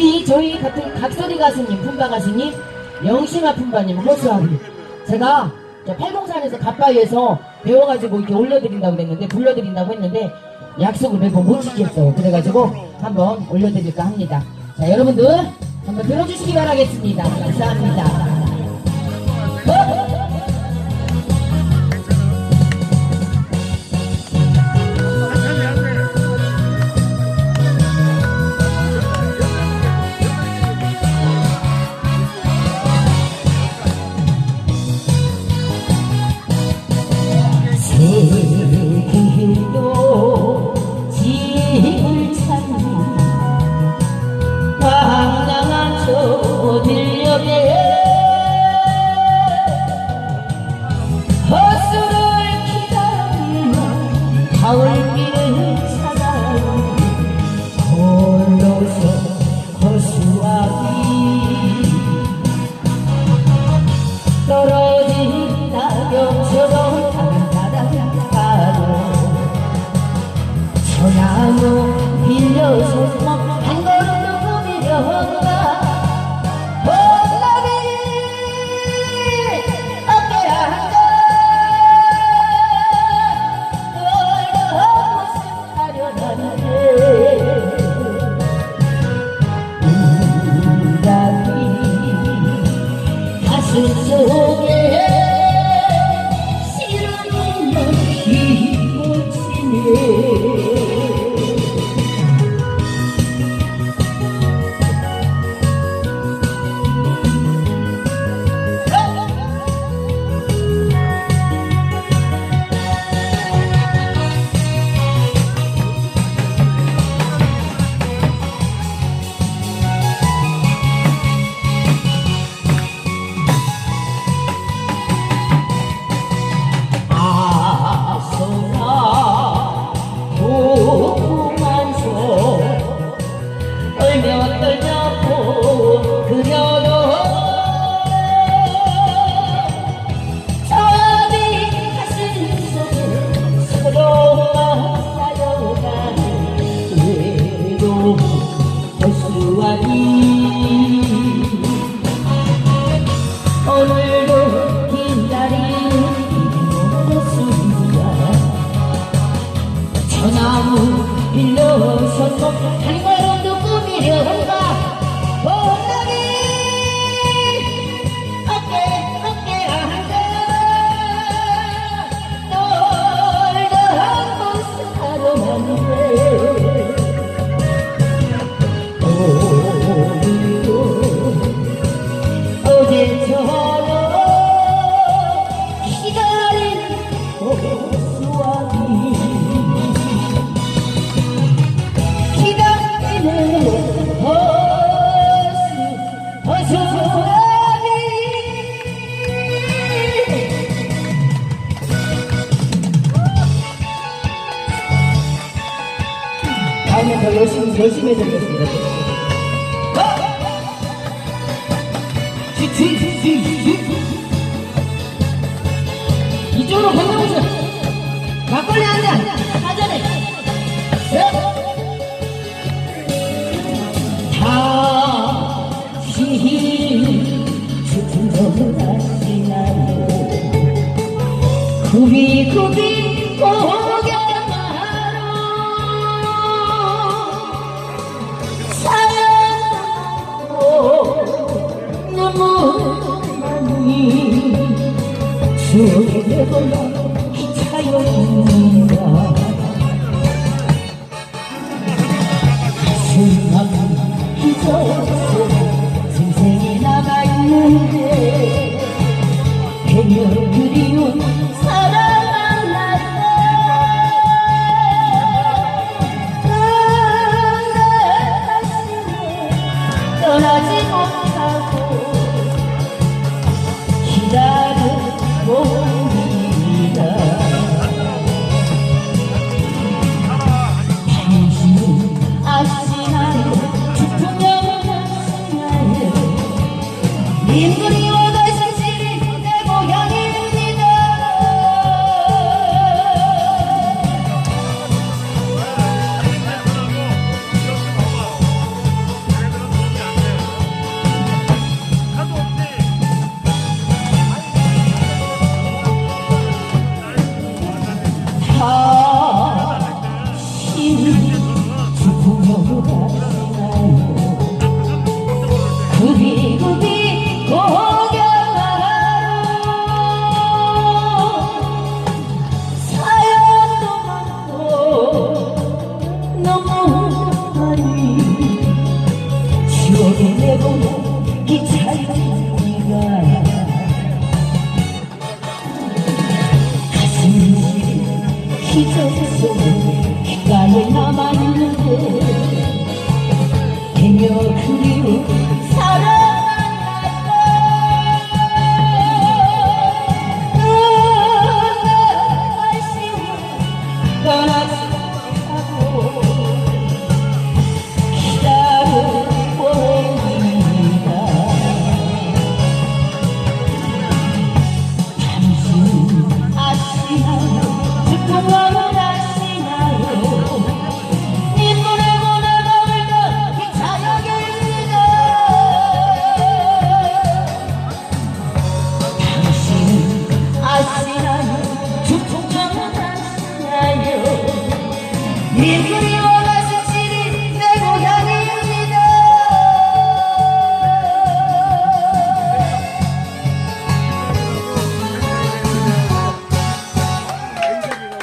이 저희 같은 각설이 가수님, 품바 가수님, 영심아 품바님, 호수아비. 제가 저 팔공산에서 갓바위에서 배워가지고 이렇게 올려드린다고 그랬는데, 불러드린다고 했는데, 약속을 매번 못 지켰어요. 그래가지고 한번 올려드릴까 합니다. 자, 여러분들 한번 들어주시기 바라겠습니다. 감사합니다. 嘿。 호수아비 오늘도 기다리는 모습이야 저나무 빌려서서 한 걸음도 꾸미려가 더 열심히 열심히 해드리겠습니다. 이쪽으로 건너오세요. 막걸리 한 잔, 사전에. 다시 죽은 다시 나요. 굽이 굽이 শুনে বলা Bien, 기적